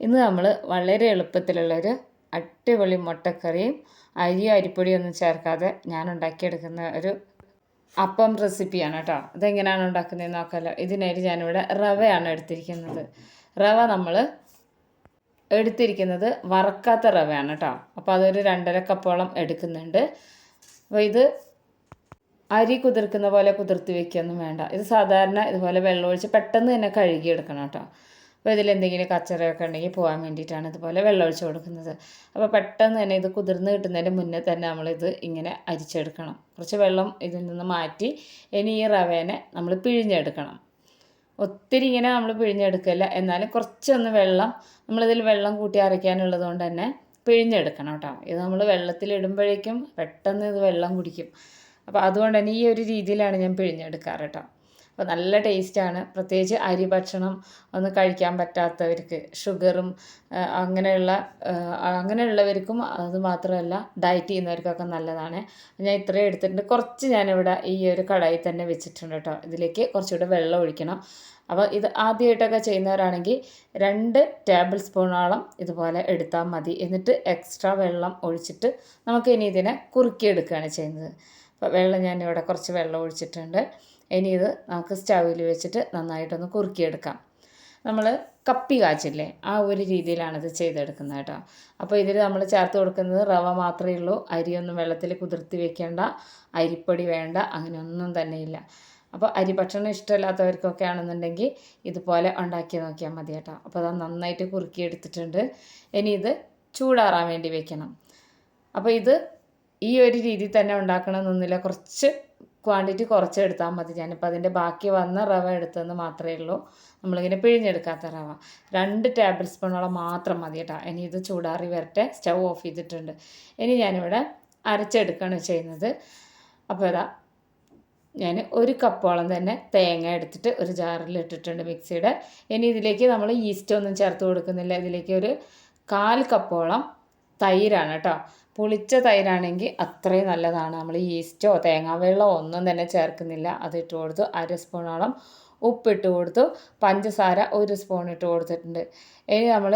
ഇന്ന് നമ്മൾ വളരെ എളുപ്പത്തിലുള്ളൊരു അടിപൊളി മുട്ടക്കറിയും അരി അരിപ്പൊടിയൊന്നും ചേർക്കാതെ ഞാൻ ഉണ്ടാക്കിയെടുക്കുന്ന ഒരു അപ്പം റെസിപ്പിയാണ് കേട്ടോ. ഇതെങ്ങനെയാണ് ഉണ്ടാക്കുന്നതെന്ന് നോക്കാമല്ലോ ഇതിനായിട്ട് ഞാനിവിടെ റവയാണ് എടുത്തിരിക്കുന്നത്. റവ നമ്മൾ എടുത്തിരിക്കുന്നത് വറക്കാത്ത റവയാണ് കേട്ടോ. അപ്പോൾ അതൊരു രണ്ടര കപ്പോളം എടുക്കുന്നുണ്ട്. അപ്പോൾ ഇത് അരി കുതിർക്കുന്ന പോലെ കുതിർത്തി വെക്കുകയൊന്നും വേണ്ട. ഇത് സാധാരണ ഇതുപോലെ വെള്ളമൊഴിച്ച് പെട്ടെന്ന് തന്നെ കഴുകിയെടുക്കണം കേട്ടോ. അപ്പോൾ ഇതിൽ എന്തെങ്കിലും കച്ചറയൊക്കെ ഉണ്ടെങ്കിൽ പോകാൻ വേണ്ടിയിട്ടാണ് ഇതുപോലെ വെള്ളമൊഴിച്ച് കൊടുക്കുന്നത്. അപ്പോൾ പെട്ടെന്ന് തന്നെ ഇത് കുതിർന്ന് കിട്ടുന്നതിന്റെ മുന്നേ തന്നെ നമ്മളിത് ഇങ്ങനെ അരിച്ചെടുക്കണം. കുറച്ച് വെള്ളം ഇതിൽ നിന്ന് മാറ്റി ഇനി ഈ റവേനെ നമ്മൾ പിഴിഞ്ഞെടുക്കണം. ഒത്തിരി ഇങ്ങനെ നമ്മൾ പിഴിഞ്ഞെടുക്കില്ല. എന്നാലും കുറച്ചൊന്ന് വെള്ളം നമ്മളിതിൽ വെള്ളം കൂട്ടി അരയ്ക്കാനുള്ളത് കൊണ്ട് തന്നെ പിഴിഞ്ഞെടുക്കണം കേട്ടോ. ഇത് നമ്മൾ വെള്ളത്തിലിടുമ്പോഴേക്കും പെട്ടെന്ന് ഇത് വെള്ളം കുടിക്കും. അപ്പോൾ അതുകൊണ്ട് തന്നെ ഈ ഒരു രീതിയിലാണ് ഞാൻ പിഴിഞ്ഞെടുക്കാറ് കേട്ടോ. അപ്പോൾ നല്ല ടേസ്റ്റാണ്. പ്രത്യേകിച്ച് അരി ഭക്ഷണം ഒന്ന് കഴിക്കാൻ പറ്റാത്തവർക്ക് ഷുഗറും അങ്ങനെയുള്ള അങ്ങനെയുള്ളവർക്കും അത് മാത്രമല്ല ഡയറ്റ് ചെയ്യുന്നവർക്കൊക്കെ നല്ലതാണ്. ഞാൻ ഇത്രയും എടുത്തിട്ടുണ്ട്. കുറച്ച് ഞാനിവിടെ ഈ ഒരു കടായി തന്നെ വെച്ചിട്ടുണ്ട് കേട്ടോ. ഇതിലേക്ക് കുറച്ചുകൂടെ വെള്ളം ഒഴിക്കണം. അപ്പോൾ ഇത് ആദ്യമായിട്ടൊക്കെ ചെയ്യുന്നവരാണെങ്കിൽ രണ്ട് ടേബിൾ സ്പൂണോളം ഇതുപോലെ എടുത്താൽ മതി. എന്നിട്ട് എക്സ്ട്രാ വെള്ളം ഒഴിച്ചിട്ട് നമുക്ക് ഇനി ഇതിനെ കുറുക്കിയെടുക്കുകയാണ് ചെയ്യുന്നത്. അപ്പോൾ വെള്ളം ഞാനിവിടെ കുറച്ച് വെള്ളം ഒഴിച്ചിട്ടുണ്ട്. ഇനി ഇത് നമുക്ക് സ്റ്റൗവിൽ വെച്ചിട്ട് നന്നായിട്ടൊന്ന് കുറുക്കിയെടുക്കാം. നമ്മൾ കപ്പി കാച്ചില്ലേ ആ ഒരു രീതിയിലാണ് ഇത് ചെയ്തെടുക്കുന്നത് കേട്ടോ. അപ്പോൾ ഇതിൽ നമ്മൾ ചേർത്ത് കൊടുക്കുന്നത് റവ മാത്രമേ ഉള്ളൂ അരിയൊന്നും വെള്ളത്തിൽ കുതിർത്തി വെക്കേണ്ട അരിപ്പൊടി വേണ്ട അങ്ങനെയൊന്നും തന്നെയില്ല അപ്പോൾ അരി ഭക്ഷണം ഇഷ്ടമില്ലാത്തവർക്കൊക്കെ ആണെന്നുണ്ടെങ്കിൽ ഇതുപോലെ ഉണ്ടാക്കി നോക്കിയാൽ മതി കേട്ടോ. അപ്പോൾ അത് നന്നായിട്ട് കുറുക്കി എടുത്തിട്ടുണ്ട് ഇനി ഇത് ചൂടാറാൻ വേണ്ടി വെക്കണം. അപ്പോൾ ഇത് ഈ ഒരു രീതിയിൽ തന്നെ ഉണ്ടാക്കണമെന്നൊന്നുമില്ല കുറച്ച് ക്വാണ്ടിറ്റി കുറച്ച് എടുത്താൽ മതി. ഞാനിപ്പോൾ അതിന്റെ ബാക്കി വന്ന റവ എടുത്തതെന്ന് മാത്രമേ ഉള്ളൂ. നമ്മളിങ്ങനെ പിഴിഞ്ഞെടുക്കാത്ത റവ. രണ്ട് ടേബിൾ സ്പൂണോളം മാത്രം മതി കേട്ടോ. ഇനി ഇത് ചൂടാറി വരട്ടെ. സ്റ്റൗ ഓഫ് ചെയ്തിട്ടുണ്ട്. ഇനി ഞാനിവിടെ അരച്ചെടുക്കുകയാണ് ചെയ്യുന്നത്. അപ്പോൾ ഇതാ ഞാൻ ഒരു കപ്പോളം തന്നെ തേങ്ങ എടുത്തിട്ട് ഒരു ജാറിൽ ഇട്ടിട്ടുണ്ട് മിക്സിയുടെ. ഇനി ഇതിലേക്ക് നമ്മൾ ഈസ്റ്റ് ഒന്നും ചേർത്ത് കൊടുക്കുന്നില്ല. ഇതിലേക്ക് ഒരു കാൽ കപ്പോളം തൈരാണ് കേട്ടോ. പുളിച്ച തൈരാണെങ്കിൽ അത്രയും നല്ലതാണ്. നമ്മൾ ഈസ്റ്റോ തേങ്ങാവെള്ളമോ ഒന്നും തന്നെ ചേർക്കുന്നില്ല. അത് ഇട്ട് കൊടുത്തു. അര സ്പൂണോളം ഉപ്പിട്ട് കൊടുത്തു. പഞ്ചസാര ഒരു സ്പൂൺ ഇട്ട് കൊടുത്തിട്ടുണ്ട്. ഇനി നമ്മൾ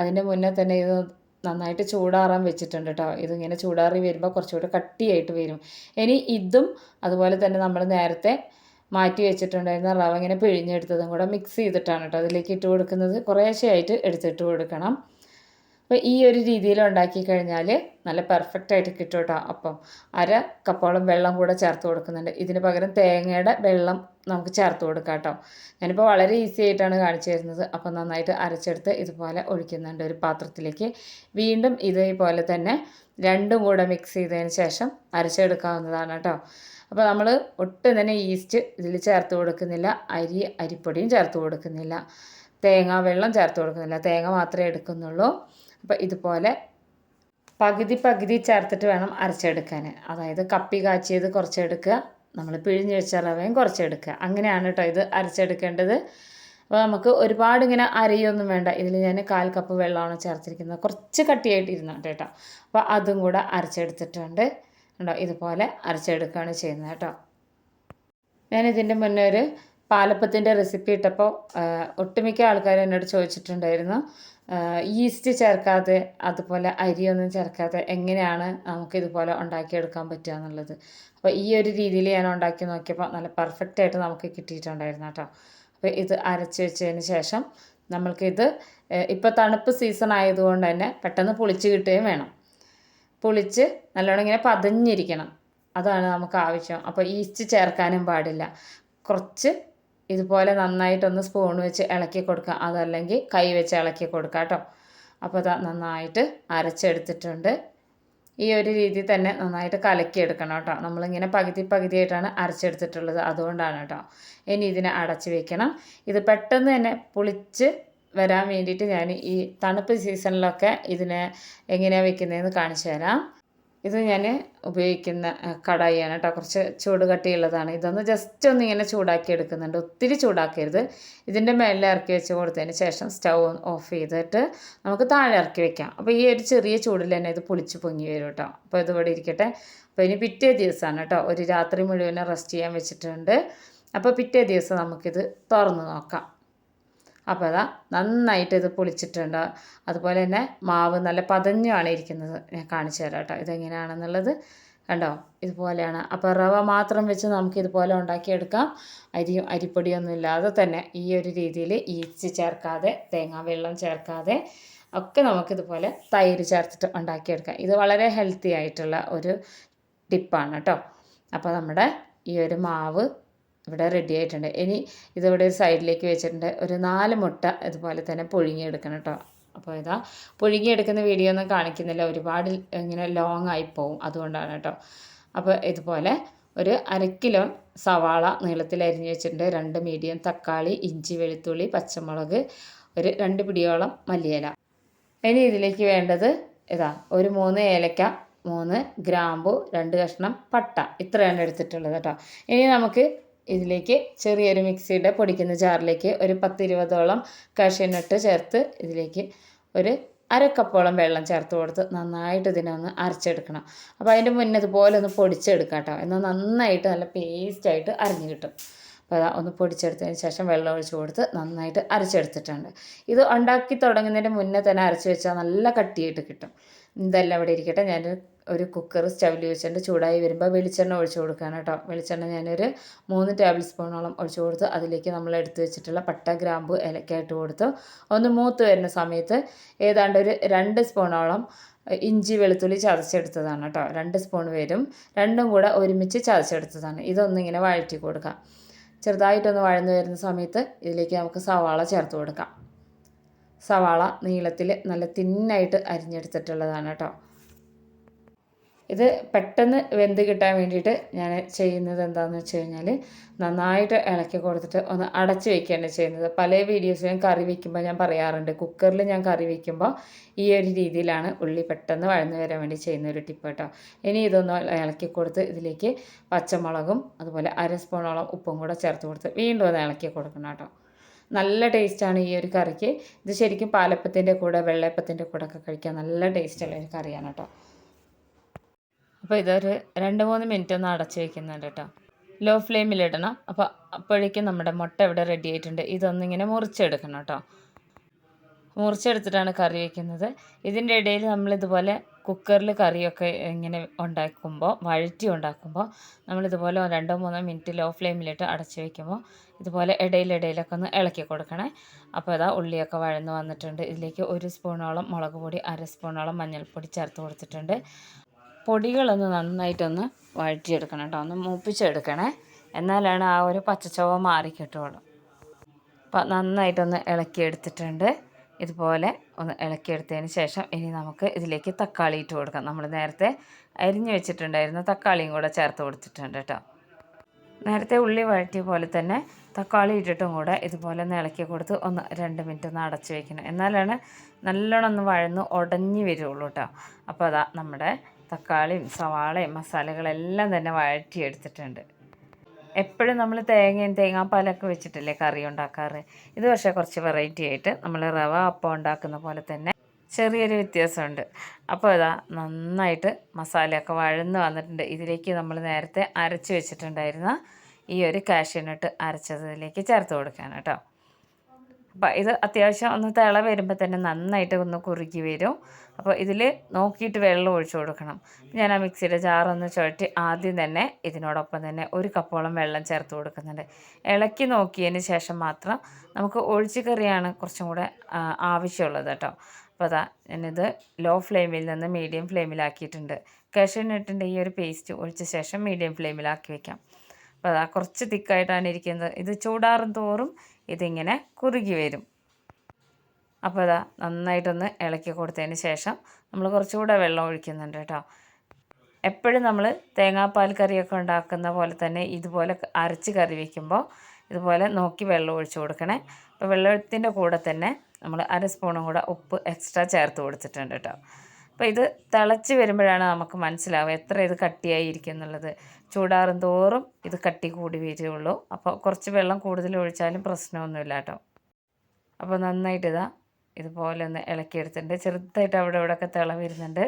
അതിന്റെ മുന്നേ തന്നെ ഇത് നന്നായിട്ട് ചൂടാറാൻ വെച്ചിട്ടുണ്ട് കേട്ടോ. ഇതിങ്ങനെ ചൂടാറി വരുമ്പോൾ കുറച്ചുകൂടി കട്ടിയായിട്ട് വരും. ഇനി ഇതും അതുപോലെ തന്നെ നമ്മൾ നേരത്തെ മാറ്റി വെച്ചിട്ടുണ്ടായിരുന്ന റവ ഇങ്ങനെ പിഴിഞ്ഞെടുത്തതും കൂടെ മിക്സ് ചെയ്തിട്ടാണ് കേട്ടോ അതിലേക്ക് ഇട്ട് കൊടുക്കുന്നത്. കുറേശ്ശെയായിട്ട് എടുത്തിട്ട് കൊടുക്കണം. അപ്പോൾ ഈ ഒരു രീതിയിൽ ഉണ്ടാക്കി കഴിഞ്ഞാൽ നല്ല പെർഫെക്റ്റ് ആയിട്ട് കിട്ടും കേട്ടോ അപ്പം അര കപ്പോളം വെള്ളം കൂടെ ചേർത്ത് കൊടുക്കുന്നുണ്ട്. ഇതിന് പകരം തേങ്ങയുടെ വെള്ളം നമുക്ക് ചേർത്ത് കൊടുക്കാം കേട്ടോ ഞാനിപ്പോൾ വളരെ ഈസി ആയിട്ടാണ് കാണിച്ചു തരുന്നത്. അപ്പോൾ നന്നായിട്ട് അരച്ചെടുത്ത് ഇതുപോലെ ഒഴിക്കുന്നുണ്ട് ഒരു പാത്രത്തിലേക്ക്. വീണ്ടും ഇതേപോലെ തന്നെ രണ്ടും കൂടെ മിക്സ് ചെയ്തതിന് ശേഷം അരച്ചെടുക്കാവുന്നതാണ് കേട്ടോ അപ്പോൾ നമ്മൾ ഒട്ടും തന്നെ ഈസ്റ്റ് ഇതിൽ ചേർത്ത് കൊടുക്കുന്നില്ല. അരി അരിപ്പൊടിയും ചേർത്ത് കൊടുക്കുന്നില്ല. തേങ്ങ വെള്ളം ചേർത്ത് കൊടുക്കുന്നില്ല. തേങ്ങ മാത്രമേ എടുക്കുന്നുള്ളൂ. അപ്പോൾ ഇതുപോലെ പകുതി പകുതി ചേർത്തിട്ട് വേണം അരച്ചെടുക്കാൻ അതായത് കപ്പി കാച്ചിയത് കുറച്ചെടുക്കുക നമ്മൾ പിഴിഞ്ഞ് വെച്ച റവയും കുറച്ചെടുക്കുക. അങ്ങനെയാണ് കേട്ടോ ഇത് അരച്ചെടുക്കേണ്ടത്. അപ്പോൾ നമുക്ക് ഒരുപാട് ഇങ്ങനെ അരയൊന്നും വേണ്ട. ഇതിൽ ഞാൻ കാൽ കപ്പ് വെള്ളമാണ് ചേർത്തിരിക്കുന്നത്. കുറച്ച് കട്ടിയായിട്ട് കേട്ടോ അപ്പോൾ അതും കൂടെ അരച്ചെടുത്തിട്ടുണ്ട്. കേട്ടോ ഇതുപോലെ അരച്ചെടുക്കുകയാണ് ചെയ്യുന്നത് കേട്ടോ ഞാനിതിന്റെ മുന്നേ ഒരു പാലപ്പത്തിന്റെ റെസിപ്പി ഇട്ടപ്പോൾ ഒട്ടുമിക്ക ആൾക്കാരും എന്നോട് ചോദിച്ചിട്ടുണ്ടായിരുന്നു. ഈസ്റ്റ് ചേർക്കാതെ അതുപോലെ അരിയൊന്നും ചേർക്കാതെ എങ്ങനെയാണ് നമുക്ക് ഇതുപോലെ ഉണ്ടാക്കിയെടുക്കാൻ പറ്റുക എന്നുള്ളത്. അപ്പോൾ ഈ ഒരു രീതിയിൽ ഞാൻ ഉണ്ടാക്കി നോക്കിയപ്പോൾ നല്ല പെർഫെക്റ്റ് ആയിട്ട് നമുക്ക് കിട്ടിയിട്ടുണ്ടായിരുന്നു കേട്ടോ. അപ്പോൾ ഇത് അരച്ച് വെച്ചതിന് ശേഷം നമ്മൾക്കിത് ഇപ്പോൾ തണുപ്പ് സീസൺ ആയതുകൊണ്ട് തന്നെ പെട്ടെന്ന് പുളിച്ച് കിട്ടുകയും വേണം. പുളിച്ച് നല്ലോണം ഇങ്ങനെ പതഞ്ഞിരിക്കണം. അതാണ് നമുക്ക് ആവശ്യം. അപ്പോൾ ഈസ്റ്റ് ചേർക്കാനും പാടില്ല. കുറച്ച് ഇതുപോലെ നന്നായിട്ടൊന്ന് സ്പൂൺ വെച്ച് ഇളക്കി കൊടുക്കുക അതല്ലെങ്കിൽ കൈ വെച്ച് ഇളക്കി കൊടുക്കുക കേട്ടോ അപ്പോൾ അത് നന്നായിട്ട് അരച്ചെടുത്തിട്ടുണ്ട്. ഈ ഒരു രീതി തന്നെ നന്നായിട്ട് കലക്കിയെടുക്കണം കേട്ടോ നമ്മളിങ്ങനെ പകുതി പകുതിയായിട്ടാണ് അരച്ചെടുത്തിട്ടുള്ളത്. അതുകൊണ്ടാണ് കേട്ടോ ഇനി ഇതിനെ അടച്ചു വെക്കണം. ഇത് പെട്ടെന്ന് തന്നെ പുളിച്ച് വരാൻ വേണ്ടിയിട്ട് ഞാൻ ഈ തണുപ്പ് സീസണിലൊക്കെ ഇതിനെ എങ്ങനെയാണ് വെക്കുന്നതെന്ന് കാണിച്ചു തരാം. ഇത് ഞാൻ ഉപയോഗിക്കുന്ന കടായിയാണ് കേട്ടോ. കുറച്ച് ചൂട് കട്ടിയുള്ളതാണ്. ഇതൊന്ന് ജസ്റ്റ് ഒന്ന് ഇങ്ങനെ ചൂടാക്കി എടുക്കുന്നുണ്ട്. ഒത്തിരി ചൂടാക്കരുത്. ഇതിന്റെ മേലെ ഇറക്കി വെച്ച് കൊടുത്തതിന് ശേഷം സ്റ്റൗ ഓഫ് ചെയ്തിട്ട് നമുക്ക് താഴെ ഇറക്കി വെക്കാം. അപ്പോൾ ഈ ഒരു ചെറിയ ചൂടിൽ തന്നെ ഇത് പൊളിച്ച് പൊങ്ങി വരും കേട്ടോ. അപ്പോൾ ഇതിവിടെ ഇരിക്കട്ടെ. അപ്പോൾ ഇനി പിറ്റേ ദിവസമാണ് കേട്ടോ. ഒരു രാത്രി മുഴുവൻ റെസ്റ്റ് ചെയ്യാൻ വെച്ചിട്ടുണ്ട്. അപ്പോൾ പിറ്റേ ദിവസം നമുക്കിത് തുറന്ന് നോക്കാം. അപ്പോൾ അതാ നന്നായിട്ട് ഇത് പൊളിച്ചിട്ടുണ്ട്. അതുപോലെ തന്നെ മാവ് നല്ല പതഞ്ഞാണ് ഇരിക്കുന്നത്. ഞാൻ കാണിച്ചു തരാം കേട്ടോ. ഇതെങ്ങനെയാണെന്നുള്ളത് കണ്ടോ? ഇതുപോലെയാണ്. അപ്പോൾ റവ മാത്രം വെച്ച് നമുക്ക് ഇതുപോലെ ഉണ്ടാക്കിയെടുക്കാം. അരിയും അരിപ്പൊടിയൊന്നും ഇല്ലാതെ തന്നെ ഈ ഒരു രീതിയിൽ ഈച്ചി ചേർക്കാതെ തേങ്ങാ വെള്ളം ചേർക്കാതെ ഒക്കെ നമുക്കിതുപോലെ തൈര് ചേർത്തിട്ട് ഉണ്ടാക്കിയെടുക്കാം. ഇത് വളരെ ഹെൽത്തി ആയിട്ടുള്ള ഒരു ടിപ്പാണ് കേട്ടോ. അപ്പോൾ നമ്മുടെ ഈ ഒരു മാവ് ഇവിടെ റെഡി ആയിട്ടുണ്ട്. ഇനി ഇതിവിടെ ഒരു സൈഡിലേക്ക് വെച്ചിട്ടുണ്ട്. ഒരു നാല് മുട്ട ഇതുപോലെ തന്നെ പുഴുങ്ങിയെടുക്കണം കേട്ടോ അപ്പോൾ ഇതാ പുഴുങ്ങിയെടുക്കുന്ന വീഡിയോ ഒന്നും കാണിക്കുന്നില്ല. ഒരുപാട് ഇങ്ങനെ ലോങ് ആയി പോവും. അതുകൊണ്ടാണ് കേട്ടോ അപ്പോൾ ഇതുപോലെ ഒരു അര കിലോ സവാള നീളത്തിൽ അരിഞ്ഞ് വെച്ചിട്ടുണ്ട്. രണ്ട് മീഡിയം തക്കാളി ഇഞ്ചി വെളുത്തുള്ളി പച്ചമുളക് ഒരു രണ്ട് പിടിയോളം മല്ലിയില. ഇനി ഇതിലേക്ക് വേണ്ടത് ഇതാ ഒരു മൂന്ന് ഏലക്ക മൂന്ന് ഗ്രാമ്പു രണ്ട് കഷ്ണം പട്ട. ഇത്രയാണ് എടുത്തിട്ടുള്ളത് കേട്ടോ ഇനി നമുക്ക് ഇതിലേക്ക് ചെറിയൊരു മിക്സിയുടെ പൊടിക്കുന്ന ജാറിലേക്ക് ഒരു പത്തിരുപതോളം കാഷ്യനട്ട് ചേർത്ത് ഇതിലേക്ക് ഒരു അരക്കപ്പോളം വെള്ളം ചേർത്ത് കൊടുത്ത് നന്നായിട്ട് ഇതിനെ ഒന്ന് അരച്ചെടുക്കണം. അപ്പോൾ അതിന്റെ മുന്നേ ഇതുപോലെ ഒന്ന് പൊടിച്ചെടുക്കാം കേട്ടോ. എന്നാൽ നന്നായിട്ട് നല്ല പേസ്റ്റായിട്ട് അരഞ്ഞു കിട്ടും. അപ്പോൾ അതാ ഒന്ന് പൊടിച്ചെടുത്തതിന് ശേഷം വെള്ളം ഒഴിച്ച് കൊടുത്ത് നന്നായിട്ട് അരച്ചെടുത്തിട്ടുണ്ട്. ഇത് ഉണ്ടാക്കി തുടങ്ങുന്നതിന് മുന്നേ തന്നെ അരച്ച് വെച്ചാൽ നല്ല കട്ടിയായിട്ട് കിട്ടും. ഇതെല്ലാം ഇവിടെ ഇരിക്കട്ടെ. ഞാൻ ഒരു കുക്കർ സ്റ്റവിൽ വെച്ചിട്ട് ചൂടായി വരുമ്പോൾ വെളിച്ചെണ്ണ ഒഴിച്ചു കൊടുക്കുകയാണ് കേട്ടോ. വെളിച്ചെണ്ണ ഞാനൊരു മൂന്ന് ടേബിൾ സ്പൂണോളം ഒഴിച്ചു കൊടുത്ത് അതിലേക്ക് നമ്മൾ എടുത്തു വെച്ചിട്ടുള്ള പട്ട ഗ്രാമ്പു ഇലക്കായിട്ട് കൊടുത്തു. ഒന്ന് മൂത്ത് വരുന്ന സമയത്ത് ഏതാണ്ട് ഒരു രണ്ട് സ്പൂണോളം ഇഞ്ചി വെളുത്തുള്ളി ചതച്ചെടുത്തതാണ് കേട്ടോ. രണ്ട് സ്പൂൺ വരും. രണ്ടും കൂടെ ഒരുമിച്ച് ചതച്ചെടുത്തതാണ്. ഇതൊന്നിങ്ങനെ വഴറ്റി കൊടുക്കാം. ചെറുതായിട്ടൊന്ന് വഴന്നു വരുന്ന സമയത്ത് ഇതിലേക്ക് നമുക്ക് സവാള ചേർത്ത് കൊടുക്കാം. സവാള നീളത്തിൽ നല്ല തിന്നായിട്ട് അരിഞ്ഞെടുത്തിട്ടുള്ളതാണ് കേട്ടോ. ഇത് പെട്ടെന്ന് വെന്ത് കിട്ടാൻ വേണ്ടിയിട്ട് ഞാൻ ചെയ്യുന്നത് എന്താണെന്ന് വെച്ച് കഴിഞ്ഞാൽ നന്നായിട്ട് ഇളക്കി കൊടുത്തിട്ട് ഒന്ന് അടച്ച് വയ്ക്കുകയാണ് ചെയ്യുന്നത്. പല വീഡിയോസിലും കറി വയ്ക്കുമ്പോൾ ഞാൻ പറയാറുണ്ട് കുക്കറിൽ ഞാൻ കറി വയ്ക്കുമ്പോൾ ഈ ഒരു രീതിയിലാണ് ഉള്ളി പെട്ടെന്ന് വഴന്നു വരാൻ വേണ്ടി ചെയ്യുന്ന ഒരു ടിപ്പ് കേട്ടോ. ഇനി ഇതൊന്ന് ഇളക്കി കൊടുത്ത് ഇതിലേക്ക് പച്ചമുളകും അതുപോലെ അര സ്പൂണോളം ഉപ്പും കൂടെ ചേർത്ത് കൊടുത്ത് വീണ്ടും ഒന്ന് ഇളക്കി കൊടുക്കണം കേട്ടോ. നല്ല ടേസ്റ്റാണ് ഈ ഒരു കറിക്ക്. ഇത് ശരിക്കും പാലപ്പത്തിന്റെ കൂടെ വെള്ളയപ്പത്തിന്റെ കൂടെ ഒക്കെ കഴിക്കാൻ നല്ല ടേസ്റ്റുള്ള ഒരു കറിയാണ് കേട്ടോ. അപ്പോൾ ഇതൊരു രണ്ട് മൂന്ന് മിനിറ്റ് ഒന്ന് അടച്ച് വെക്കുന്നുണ്ട് കേട്ടോ. ലോ ഫ്ലെയിമിൽ ഇടണം. അപ്പോൾ അപ്പോഴേക്കും നമ്മുടെ മുട്ട ഇവിടെ റെഡി ആയിട്ടുണ്ട്. ഇതൊന്നിങ്ങനെ മുറിച്ചെടുക്കണം കേട്ടോ. മുറിച്ചെടുത്തിട്ടാണ് കറി വയ്ക്കുന്നത് ഇതിന്റെ ഇടയിൽ നമ്മളിതുപോലെ കുക്കറിൽ കറിയൊക്കെ ഇങ്ങനെ ഉണ്ടാക്കുമ്പോൾ വഴറ്റി ഉണ്ടാക്കുമ്പോൾ നമ്മളിതുപോലെ രണ്ടോ മൂന്നോ മിനിറ്റ് ലോ ഫ്ലെയിമിലിട്ട് അടച്ച് വയ്ക്കുമ്പോൾ ഇതുപോലെ ഇടയിലിടയിലൊക്കെ ഒന്ന് ഇളക്കി കൊടുക്കണേ. അപ്പോൾ അതാ ഉള്ളിയൊക്കെ വഴന്ന് വന്നിട്ടുണ്ട്. ഇതിലേക്ക് ഒരു സ്പൂണോളം മുളക് പൊടി അര സ്പൂണോളം മഞ്ഞൾപ്പൊടി ചേർത്ത് കൊടുത്തിട്ടുണ്ട്. പൊടികളൊന്ന് നന്നായിട്ടൊന്ന് വഴറ്റിയെടുക്കണം കേട്ടോ. ഒന്ന് മൂപ്പിച്ചെടുക്കണേ. എന്നാലാണ് ആ ഒരു പച്ചച്ചവ മാറി കിട്ടുള്ളൂ അപ്പം നന്നായിട്ടൊന്ന് ഇളക്കിയെടുത്തിട്ടുണ്ട്. ഇതുപോലെ ഒന്ന് ഇളക്കിയെടുത്തതിന് ശേഷം ഇനി നമുക്ക് ഇതിലേക്ക് തക്കാളി ഇട്ട് കൊടുക്കാം. നമ്മൾ നേരത്തെ അരിഞ്ഞു വെച്ചിട്ടുണ്ടായിരുന്ന തക്കാളിയും കൂടെ ചേർത്ത് കൊടുത്തിട്ടുണ്ട് കേട്ടോ. നേരത്തെ ഉള്ളി വഴറ്റിയ പോലെ തന്നെ തക്കാളി ഇട്ടിട്ടും കൂടെ ഇതുപോലെ ഒന്ന് ഇളക്കി കൊടുത്ത് ഒന്ന് രണ്ട് മിനിറ്റ് ഒന്ന് അടച്ചു വയ്ക്കണം എന്നാലാണ് നല്ലോണം ഒന്ന് വഴന്ന് ഉടഞ്ഞു വരുള്ളൂ കേട്ടോ. അപ്പോൾ അതാ നമ്മുടെ തക്കാളിയും സവാളയും മസാലകളെല്ലാം തന്നെ വഴറ്റിയെടുത്തിട്ടുണ്ട്. എപ്പോഴും നമ്മൾ തേങ്ങയും തേങ്ങാപ്പാലൊക്കെ വെച്ചിട്ടല്ലേ കറി ഉണ്ടാക്കാറ്? ഇത് പക്ഷേ കുറച്ച് വെറൈറ്റി ആയിട്ട് നമ്മൾ റവ അപ്പം ഉണ്ടാക്കുന്ന പോലെ തന്നെ ചെറിയൊരു വ്യത്യാസമുണ്ട്. അപ്പോൾ ഇതാ നന്നായിട്ട് മസാലയൊക്കെ വഴന്ന് വന്നിട്ടുണ്ട്. ഇതിലേക്ക് നമ്മൾ നേരത്തെ അരച്ച് വെച്ചിട്ടുണ്ടായിരുന്ന ഈ ഒരു കാഷ്യനട്ട് അരച്ചതിലേക്ക് ചേർത്ത് കൊടുക്കാൻ കേട്ടോ. അപ്പോൾ ഇത് അത്യാവശ്യം ഒന്ന് തിള വരുമ്പോൾ തന്നെ നന്നായിട്ട് ഒന്ന് കുറുകി വരും. അപ്പോൾ ഇതിൽ നോക്കിയിട്ട് വെള്ളം ഒഴിച്ചു കൊടുക്കണം. ഞാൻ ആ മിക്സിയുടെ ജാറൊന്ന് ചുഴറ്റി ആദ്യം തന്നെ ഇതിനോടൊപ്പം തന്നെ ഒരു കപ്പോളം വെള്ളം ചേർത്ത് കൊടുക്കുന്നുണ്ട്. ഇളക്കി നോക്കിയതിന് ശേഷം മാത്രം നമുക്ക് ഒഴിച്ചു കറിയാണ് കുറച്ചും കൂടെ ആവശ്യമുള്ളത് കേട്ടോ. അപ്പോൾ അതാ ഞാനിത് ലോ ഫ്ലെയിമിൽ നിന്ന് മീഡിയം ഫ്ലെയിമിലാക്കിയിട്ടുണ്ട്. കാഷ്യനട്ടിന്റെ ഈ ഒരു പേസ്റ്റ് ഒഴിച്ച ശേഷം മീഡിയം ഫ്ലെയിമിലാക്കി വെക്കാം. അപ്പോൾ അതാ കുറച്ച് തിക്കായിട്ടാണ് ഇരിക്കുന്നത്. ഇത് ചൂടാറും തോറും ഇതിങ്ങനെ കുറുകി വരും. അപ്പോൾ അതാ നന്നായിട്ടൊന്ന് ഇളക്കി കൊടുത്തതിന് ശേഷം നമ്മൾ കുറച്ചുകൂടെ വെള്ളം ഒഴിക്കുന്നുണ്ട് കേട്ടോ. എപ്പോഴും നമ്മൾ തേങ്ങാപ്പാൽ കറിയൊക്കെ ഉണ്ടാക്കുന്ന പോലെ തന്നെ ഇതുപോലെ അരച്ച് കറി വയ്ക്കുമ്പോൾ ഇതുപോലെ നോക്കി വെള്ളം ഒഴിച്ച് കൊടുക്കണേ. അപ്പോൾ വെള്ളത്തിന്റെ കൂടെ തന്നെ നമ്മൾ അര സ്പൂണും കൂടെ ഉപ്പ് എക്സ്ട്രാ ചേർത്ത് കൊടുത്തിട്ടുണ്ട് കേട്ടോ. അപ്പോൾ ഇത് തിളച്ച് വരുമ്പോഴാണ് നമുക്ക് മനസ്സിലാവുക എത്ര ഇത് കട്ടിയായിരിക്കും എന്നുള്ളത്. ചൂടാറും തോറും ഇത് കട്ടി കൂടി വരികയുള്ളൂ അപ്പോൾ കുറച്ച് വെള്ളം കൂടുതൽ ഒഴിച്ചാലും പ്രശ്നമൊന്നുമില്ല കേട്ടോ. അപ്പോൾ നന്നായിട്ട് ഇതാ ഇതുപോലെ ഒന്ന് ഇളക്കിയെടുത്തിട്ടുണ്ട് ചെറുതായിട്ട് അവിടെ ഇവിടെയൊക്കെ തിള വരുന്നുണ്ട്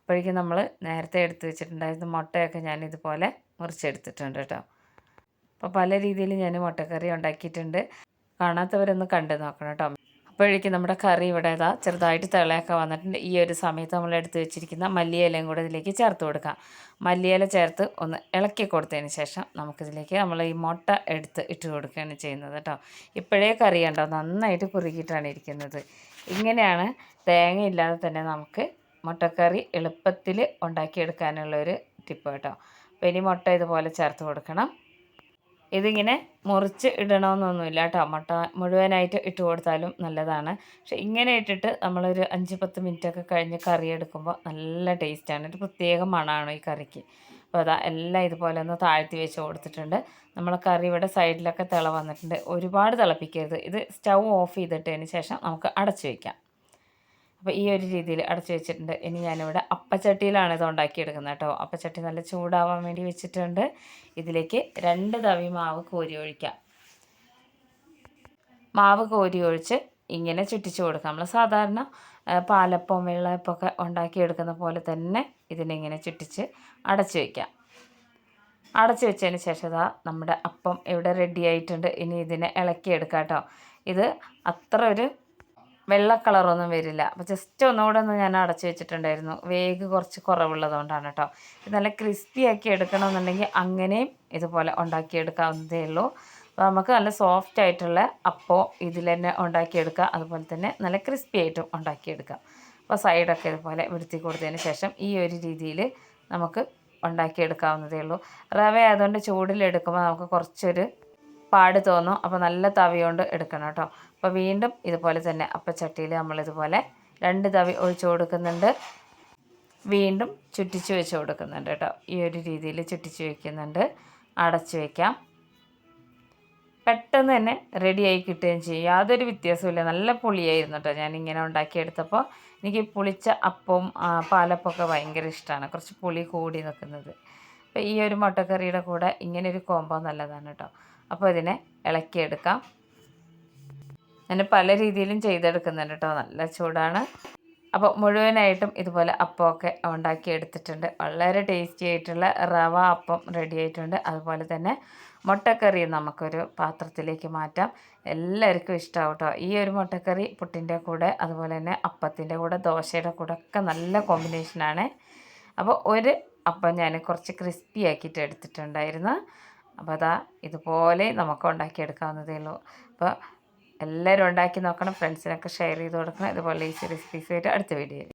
അപ്പോഴേക്കും നമ്മൾ നേരത്തെ എടുത്ത് വെച്ചിട്ടുണ്ടായിരുന്ന മുട്ടയൊക്കെ ഞാൻ ഇതുപോലെ മുറിച്ചെടുത്തിട്ടുണ്ട് കേട്ടോ. അപ്പോൾ പല രീതിയിൽ ഞാൻ മുട്ടക്കറി ഉണ്ടാക്കിയിട്ടുണ്ട്. കാണാത്തവരൊന്ന് കണ്ടു നോക്കണം കേട്ടോ. അപ്പോഴേക്കും നമ്മുടെ കറി ഇവിടെ ഇതാ ചെറുതായിട്ട് തിളയൊക്കെ വന്നിട്ടുണ്ട്. ഈ ഒരു സമയത്ത് നമ്മൾ എടുത്ത് വെച്ചിരിക്കുന്ന മല്ലിയിലയും കൂടെ ഇതിലേക്ക് ചേർത്ത് കൊടുക്കാം. മല്ലിയില ചേർത്ത് ഒന്ന് ഇളക്കി കൊടുത്തതിന് ശേഷം നമുക്കിതിലേക്ക് നമ്മൾ ഈ മുട്ട എടുത്ത് ഇട്ട് കൊടുക്കുകയാണ് ചെയ്യുന്നത് കേട്ടോ. ഇപ്പോഴേ കറി കണ്ടോ? നന്നായിട്ട് കുറുകിയിട്ടാണ് ഇരിക്കുന്നത്. ഇങ്ങനെയാണ് തേങ്ങ ഇല്ലാതെ തന്നെ നമുക്ക് മുട്ടക്കറി എളുപ്പത്തിൽ ഉണ്ടാക്കിയെടുക്കാനുള്ളൊരു ടിപ്പ് കേട്ടോ. അപ്പോൾ ഇനി മുട്ട ഇതുപോലെ ചേർത്ത് കൊടുക്കണം. ഇതിങ്ങനെ മുറിച്ച് ഇടണമെന്നൊന്നുമില്ല കേട്ടോ. മുട്ട മുഴുവനായിട്ട് ഇട്ട് കൊടുത്താലും നല്ലതാണ്. പക്ഷെ ഇങ്ങനെ ഇട്ടിട്ട് നമ്മളൊരു അഞ്ച് പത്ത് മിനിറ്റൊക്കെ കഴിഞ്ഞ് കറി എടുക്കുമ്പോൾ നല്ല ടേസ്റ്റാണ്. ഒരു പ്രത്യേക മണമാണ് ഈ കറിക്ക്. അപ്പോൾ അതാ എല്ലാം ഇതുപോലെ ഒന്ന് താഴ്ത്തി വെച്ച് കൊടുത്തിട്ടുണ്ട്. നമ്മളെ കറി ഇവിടെ സൈഡിലൊക്കെ തിള വന്നിട്ടുണ്ട്. ഒരുപാട് തിളപ്പിക്കരുത്. ഇത് സ്റ്റൗ ഓഫ് ചെയ്തിട്ടതിന് ശേഷം നമുക്ക് അടച്ചു വയ്ക്കാം അപ്പോൾ ഈ ഒരു രീതിയിൽ അടച്ചു വെച്ചിട്ടുണ്ട്. ഇനി ഞാനിവിടെ അപ്പച്ചട്ടിയിലാണ് ഇത് ഉണ്ടാക്കിയെടുക്കുന്നത് കേട്ടോ. അപ്പച്ചട്ടി നല്ല ചൂടാവാൻ വേണ്ടി വെച്ചിട്ടുണ്ട്. ഇതിലേക്ക് രണ്ട് തവി മാവ് കോരി ഒഴിക്കാം. മാവ് കോരി ഒഴിച്ച് ഇങ്ങനെ ചുറ്റിച്ചു കൊടുക്കാം. നമ്മൾ സാധാരണ പാലപ്പം വെള്ളയപ്പമൊക്കെ ഉണ്ടാക്കിയെടുക്കുന്ന പോലെ തന്നെ ഇതിനിങ്ങനെ ചുറ്റിച്ച് അടച്ചു വയ്ക്കാം അടച്ചു വെച്ചതിന് ശേഷം നമ്മുടെ അപ്പം ഇവിടെ റെഡി ആയിട്ടുണ്ട്. ഇനി ഇതിനെ ഇളക്കിയെടുക്കാം കേട്ടോ. ഇത് അത്ര ഒരു വെള്ള കളറൊന്നും വരില്ല. അപ്പോൾ ജസ്റ്റ് ഒന്നുകൂടെ ഒന്ന് ഞാൻ അടച്ചു വെച്ചിട്ടുണ്ടായിരുന്നു. വേഗ് കുറച്ച് കുറവുള്ളതുകൊണ്ടാണ് കേട്ടോ ഇത് നല്ല ക്രിസ്പി ആക്കി എടുക്കണമെന്നുണ്ടെങ്കിൽ അങ്ങനെയും ഇതുപോലെ ഉണ്ടാക്കിയെടുക്കാവുന്നതേ ഉള്ളൂ. അപ്പോൾ നമുക്ക് നല്ല സോഫ്റ്റ് ആയിട്ടുള്ള അപ്പോൾ ഇതിൽ തന്നെ ഉണ്ടാക്കിയെടുക്കാം. അതുപോലെ തന്നെ നല്ല ക്രിസ്പി ആയിട്ടും ഉണ്ടാക്കിയെടുക്കാം. അപ്പോൾ സൈഡൊക്കെ ഇതുപോലെ വൃത്തി കൊടുത്തതിന് ശേഷം ഈ ഒരു രീതിയിൽ നമുക്ക് ഉണ്ടാക്കിയെടുക്കാവുന്നതേ ഉള്ളൂ. റവ ആയതുകൊണ്ട് ചൂടിലെടുക്കുമ്പോൾ നമുക്ക് കുറച്ചൊരു പാട് തോന്നും. അപ്പോൾ നല്ല തവിയോണ്ട് എടുക്കണം കേട്ടോ അപ്പോൾ വീണ്ടും ഇതുപോലെ തന്നെ അപ്പച്ചട്ടിയിൽ നമ്മളിതുപോലെ രണ്ട് തവി ഒഴിച്ചു കൊടുക്കുന്നുണ്ട്. വീണ്ടും ചുറ്റിച്ച് വെച്ച് കൊടുക്കുന്നുണ്ട് കേട്ടോ. ഈ ഒരു രീതിയിൽ ചുറ്റിച്ച് വയ്ക്കുന്നുണ്ട് അടച്ച് വയ്ക്കാം പെട്ടെന്ന് തന്നെ റെഡിയായി കിട്ടുകയും ചെയ്യും. യാതൊരു വ്യത്യാസമില്ല നല്ല പുളിയായിരുന്നു കേട്ടോ. ഞാൻ ഇങ്ങനെ ഉണ്ടാക്കിയെടുത്തപ്പോൾ എനിക്ക് പുളിച്ച അപ്പവും പാലപ്പമൊക്കെ ഭയങ്കര ഇഷ്ടമാണ്. കുറച്ച് പുളി കൂടി നിൽക്കുന്നത്. അപ്പോൾ ഈ ഒരു മുട്ടക്കറിയുടെ കൂടെ ഇങ്ങനെ ഒരു കോമ്പോ നല്ലതാണ് കേട്ടോ. അപ്പോൾ ഇതിനെ ഇളക്കിയെടുക്കാം. ഞാൻ പല രീതിയിലും ചെയ്തെടുക്കുന്നുണ്ട് കേട്ടോ. നല്ല ചൂടാണ്. അപ്പോൾ മുഴുവനായിട്ടും ഇതുപോലെ അപ്പമൊക്കെ ഉണ്ടാക്കി എടുത്തിട്ടുണ്ട്. വളരെ ടേസ്റ്റി ആയിട്ടുള്ള റവ അപ്പം റെഡി ആയിട്ടുണ്ട്. അതുപോലെ തന്നെ മുട്ടക്കറി നമുക്കൊരു പാത്രത്തിലേക്ക് മാറ്റാം. എല്ലാവർക്കും ഇഷ്ടമാവും കേട്ടോ. ഈ ഒരു മുട്ടക്കറി പുട്ടിന്റെ കൂടെ അതുപോലെ തന്നെ അപ്പത്തിന്റെ കൂടെ ദോശയുടെ കൂടെ ഒക്കെ നല്ല കോമ്പിനേഷനാണ് അപ്പോൾ ഒരു അപ്പം ഞാൻ കുറച്ച് ക്രിസ്പി ആക്കിയിട്ട് എടുത്തിട്ടുണ്ടായിരുന്നു. അപ്പോൾ അതാ ഇതുപോലെ നമുക്ക് ഉണ്ടാക്കിയെടുക്കാവുന്നതേ ഉള്ളൂ. അപ്പോൾ എല്ലാവരും ഉണ്ടാക്കി നോക്കണം ഫ്രണ്ട്സിനൊക്കെ ഷെയർ ചെയ്ത് കൊടുക്കണം. ഇതുപോലെ ഈസി റെസിപ്പീസ് ആയിട്ട് അടുത്ത വീഡിയോ